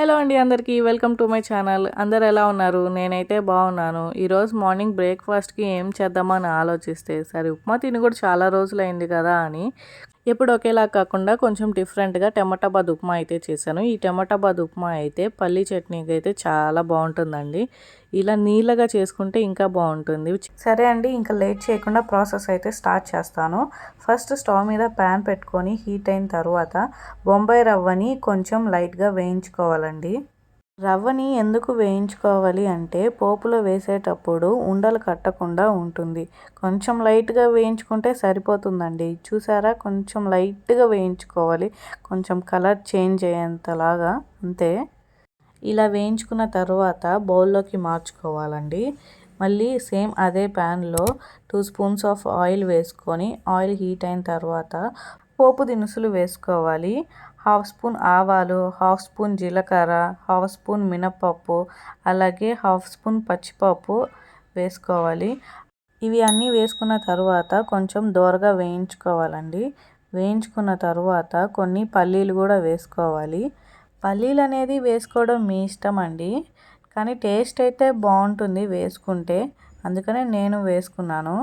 Hello అండి అందరికీ welcome to my channel. అందరు ఎలా ఉన్నారు? నేనైతే బాగున్నాను. ఈరోజు మార్నింగ్ బ్రేక్ఫాస్ట్కి ఏం చేద్దామని ఆలోచిస్తే సరే ఉప్మా తిని కూడా చాలా రోజులైంది కదా అని ఎప్పుడు ఒకేలా కాకుండా కొంచెం డిఫరెంట్గా టమాటాబాద్ ఉప్మా అయితే చేశాను. ఈ టమాటాబాద్ ఉప్మా అయితే పల్లీ చట్నీకి అయితే చాలా బాగుంటుందండి. ఇలా నీళ్ళగా చేసుకుంటే ఇంకా బాగుంటుంది. సరే అండి ఇంకా లేట్ చేయకుండా ప్రాసెస్ అయితే స్టార్ట్ చేస్తాను. ఫస్ట్ స్టవ్ మీద ప్యాన్ పెట్టుకొని హీట్ అయిన తర్వాత బొంబాయి రవ్వని కొంచెం లైట్గా వేయించుకోవాలండి. రవ్వని ఎందుకు వేయించుకోవాలి అంటే పోపులో వేసేటప్పుడు ఉండలు కట్టకుండా ఉంటుంది. కొంచెం లైట్గా వేయించుకుంటే సరిపోతుందండి. చూసారా? కొంచెం లైట్గా వేయించుకోవాలి. కొంచెం కలర్ చేంజ్ అయ్యేంతలాగా. అంతే. ఇలా వేయించుకున్న తర్వాత బౌల్లోకి మార్చుకోవాలండి. మళ్ళీ సేమ్ అదే ప్యాన్లో టూ స్పూన్స్ ఆఫ్ ఆయిల్ వేసుకొని ఆయిల్ హీట్ అయిన తర్వాత పోపు దినుసులు వేసుకోవాలి. హాఫ్ స్పూన్ ఆవాలు హాఫ్ స్పూన్ జీలకర్ర హాఫ్ స్పూన్ మినపప్పు అలాగే హాఫ్ స్పూన్ పచ్చిపప్పు వేసుకోవాలి. ఇవి అన్నీ వేసుకున్న తర్వాత కొంచెం దోరగా వేయించుకోవాలండి. వేయించుకున్న తర్వాత కొన్ని పల్లీలు కూడా వేసుకోవాలి. పల్లీలు అనేది వేసుకోవడం మీ ఇష్టం అండి. కానీ టేస్ట్ అయితే బాగుంటుంది వేసుకుంటే. అందుకనే నేను వేసుకున్నాను.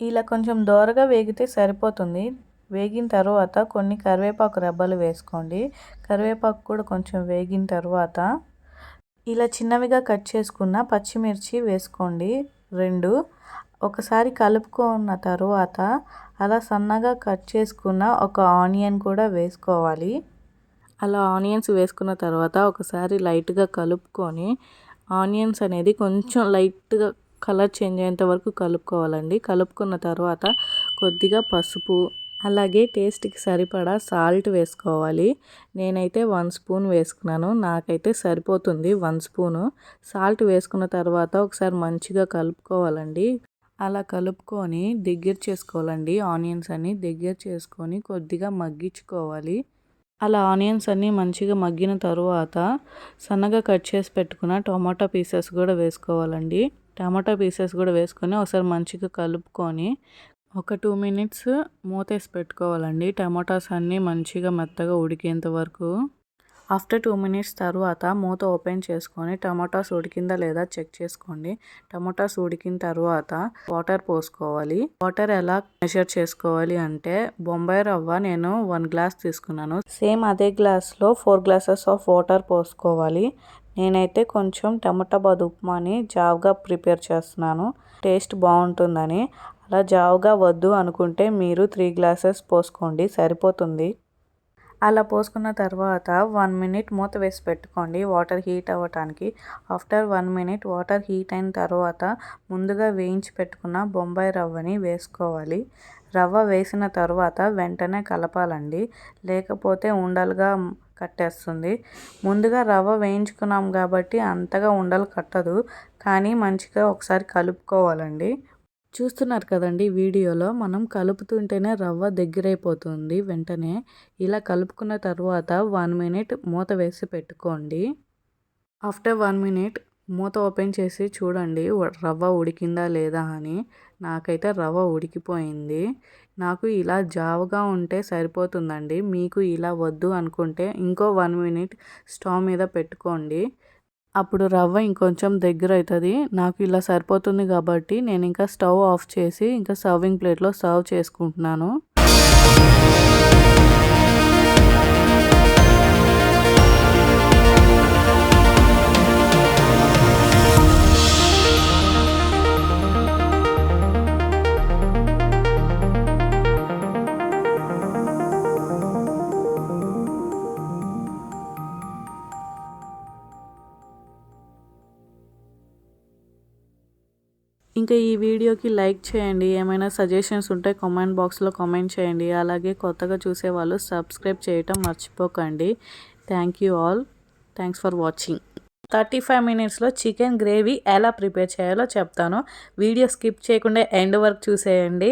ఇలా కొంచెం దోరగా వేగితే సరిపోతుంది. వేగిన తర్వాత కొన్ని కరివేపాకు రెబ్బలు వేసుకోండి. కరివేపాకు కూడా కొంచెం వేగిన తర్వాత ఇలా చిన్నవిగా కట్ చేసుకున్న పచ్చిమిర్చి వేసుకోండి. రెండు ఒకసారి కలుపుకున్న తర్వాత అలా సన్నగా కట్ చేసుకున్న ఒక ఆనియన్ కూడా వేసుకోవాలి. అలా ఆనియన్స్ వేసుకున్న తర్వాత ఒకసారి లైట్గా కలుపుకొని ఆనియన్స్ అనేది కొంచెం లైట్గా కలర్ చేంజ్ అయ్యేంత వరకు కలుపుకోవాలండి. కలుపుకున్న తర్వాత కొద్దిగా పసుపు అలాగే టేస్ట్కి సరిపడా సాల్ట్ వేసుకోవాలి. నేనైతే వన్ స్పూన్ వేసుకున్నాను. నాకైతే సరిపోతుంది వన్ స్పూను. సాల్ట్ వేసుకున్న తర్వాత ఒకసారి మంచిగా కలుపుకోవాలండి. అలా కలుపుకొని దగ్గర చేసుకోవాలండి. ఆనియన్స్ అన్ని దగ్గర చేసుకొని కొద్దిగా మగ్గించుకోవాలి. అలా ఆనియన్స్ అన్నీ మంచిగా మగ్గిన తర్వాత సన్నగా కట్ చేసి పెట్టుకున్న టమాటా పీసెస్ కూడా వేసుకోవాలండి. టమాటా పీసెస్ కూడా వేసుకొని ఒకసారి మంచిగా కలుపుకొని ఒక టూ మినిట్స్ మూతేసి పెట్టుకోవాలండి. టమాటాస్ అన్నీ మంచిగా మెత్తగా ఉడికేంత వరకు. ఆఫ్టర్ టూ మినిట్స్ తర్వాత మూత ఓపెన్ చేసుకొని టమాటాస్ ఉడికిందా లేదా చెక్ చేసుకోండి. టమాటాస్ ఉడికిన తర్వాత వాటర్ పోసుకోవాలి. వాటర్ ఎలా మెషర్ చేసుకోవాలి అంటే బొంబాయి రవ్వ నేను వన్ గ్లాస్ తీసుకున్నాను. సేమ్ అదే గ్లాస్లో ఫోర్ గ్లాసెస్ ఆఫ్ వాటర్ పోసుకోవాలి. నేనైతే కొంచెం టమాటా బాద్ ఉప్మాని జావ్గా ప్రిపేర్ చేస్తున్నాను. టేస్ట్ బాగుంటుందని అలా జావుగా వద్దు అనుకుంటే మీరు త్రీ గ్లాసెస్ పోసుకోండి సరిపోతుంది. అలా పోసుకున్న తర్వాత వన్ మినిట్ మూత వేసి పెట్టుకోండి వాటర్ హీట్ అవ్వటానికి. After one minute water heat అయిన తర్వాత ముందుగా వేయించి పెట్టుకున్న బొంబాయి రవ్వని వేసుకోవాలి. రవ్వ వేసిన తర్వాత వెంటనే కలపాలండి. లేకపోతే ఉండలుగా కట్టేస్తుంది. ముందుగా రవ్వ వేయించుకున్నాం కాబట్టి అంతగా ఉండలు కట్టదు కానీ మంచిగా ఒకసారి కలుపుకోవాలండి. చూస్తున్నారు కదండి వీడియోలో మనం కలుపుతుంటేనే రవ్వ దగ్గరైపోతుంది. వెంటనే ఇలా కలుపుకున్న తర్వాత వన్ మినిట్ మూత వేసి పెట్టుకోండి. ఆఫ్టర్ వన్ మినిట్ మూత ఓపెన్ చేసి చూడండి రవ్వ ఉడికిందా లేదా అని. నాకైతే రవ్వ ఉడికిపోయింది. నాకు ఇలా జావుగా ఉంటే సరిపోతుందండి. మీకు ఇలా వద్దు అనుకుంటే ఇంకో వన్ మినిట్ స్టవ్ మీద పెట్టుకోండి. అప్పుడు రవ్వ ఇంకొంచెం దగ్గర అవుతుంది. నాకు ఇలా సరిపోతుంది కాబట్టి నేను ఇంకా స్టవ్ ఆఫ్ చేసి ఇంకా సర్వింగ్ ప్లేట్లో సర్వ్ చేసుకుంటున్నాను. ఇంకా ఈ వీడియోకి లైక్ చేయండి. ఏమైనా సజెషన్స్ ఉంటే కామెంట్ బాక్స్లో కామెంట్ చేయండి. అలాగే కొత్తగా చూసే వాళ్ళు సబ్స్క్రైబ్ చేయటం మర్చిపోకండి. Thank you all thanks for watching thirty five మినిట్స్లో చికెన్ గ్రేవీ ఎలా ప్రిపేర్ చేయాలో చెప్తాను. వీడియో స్కిప్ చేయకుండా ఎండ్ వరకు చూసేయండి.